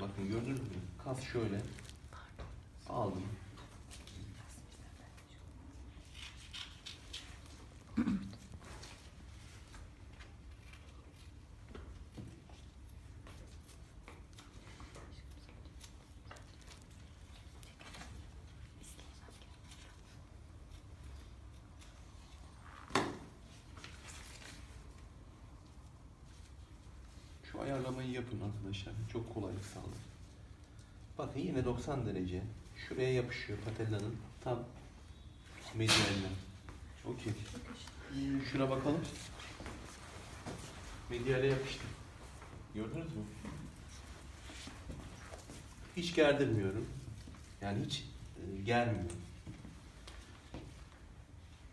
Bakın gördünüz mü? Kas şöyle. Şu ayarlamayı yapın arkadaşlar. Çok kolaylık sağlar. Bakın yine 90 derece. Şuraya yapışıyor patellanın tam medyaline. Okey. Şuna bakalım. Medyale yapıştı. Gördünüz mü? Hiç gerdirmiyorum. Yani hiç e, germiyor.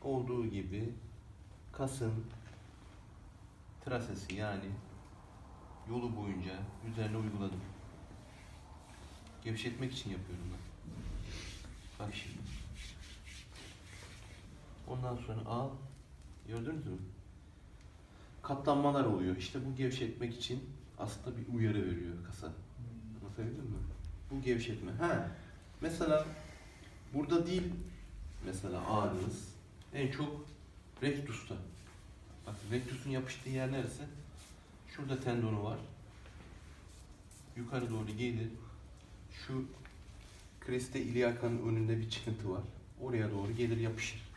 Olduğu gibi kasın trasesi yani yolu boyunca üzerine uyguladım. Gevşetmek için yapıyorum ben. Bak şimdi. Ondan sonra al. Gördünüz mü? Katlanmalar oluyor. İşte bu gevşetmek için aslında bir uyarı veriyor kasa. Anlatabildim mi? Bu gevşetme. Ha. Mesela burada değil mesela ağrınız en çok rektusta. Bak rektusun yapıştığı yer neresi? Şurada tendonu var. Yukarı doğru gelir. Şu kreste iliakanın önünde bir çıkıntı var. Oraya doğru gelir yapışır.